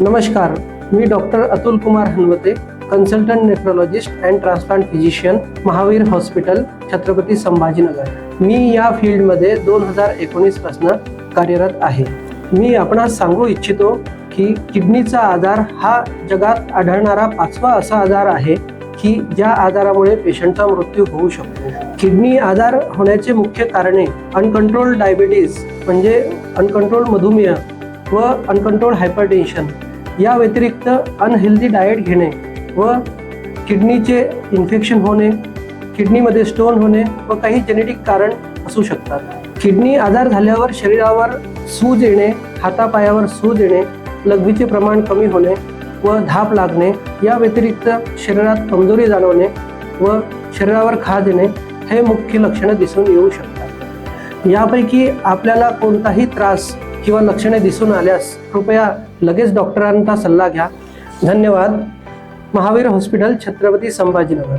नमस्कार मी doctor Atul Kumar Hanwate consultant nephrologist and transplant physician Mahavir hospital Chhatrapati Sambhajinagar. मी या फील्डमध्ये दोन हजार एकोणीसपासून कार्यरत आहे. मी आपणास सांगू इच्छितो की किडनीचा आजार हा जगात आढळणारा पाचवा असा आजार आहे की ज्या आजारामुळे पेशंटचा मृत्यू होऊ शकतो. किडनी आजार होण्याचे मुख्य कारणे अनकंट्रोल डायबिटीज म्हणजे अनकंट्रोल मधुमेह व अनकंट्रोल हायपरटेन्शन या व्यतिरिक्त अनहेल्दी डाएट घेणे व किडनीचे इन्फेक्शन होणे किडनीमध्ये स्टोन होणे व काही जेनेटिक कारण असू शकतात. किडनी आजार झाल्यावर शरीरावर सूज येणे हातापायावर सूज येणे लघवीचे प्रमाण कमी होणे व धाप लागणे या व्यतिरिक्त शरीरात कमजोरी जाणवणे व शरीरावर खाज येणे हे मुख्य लक्षणं दिसून येऊ शकतात. यापैकी आपल्याला कोणताही त्रास किंवा लक्षणे दिसून आल्यास कृपया लगेच डॉक्टरांचा सल्ला घ्या. धन्यवाद. महावीर हॉस्पिटल छत्रपती संभाजीनगर.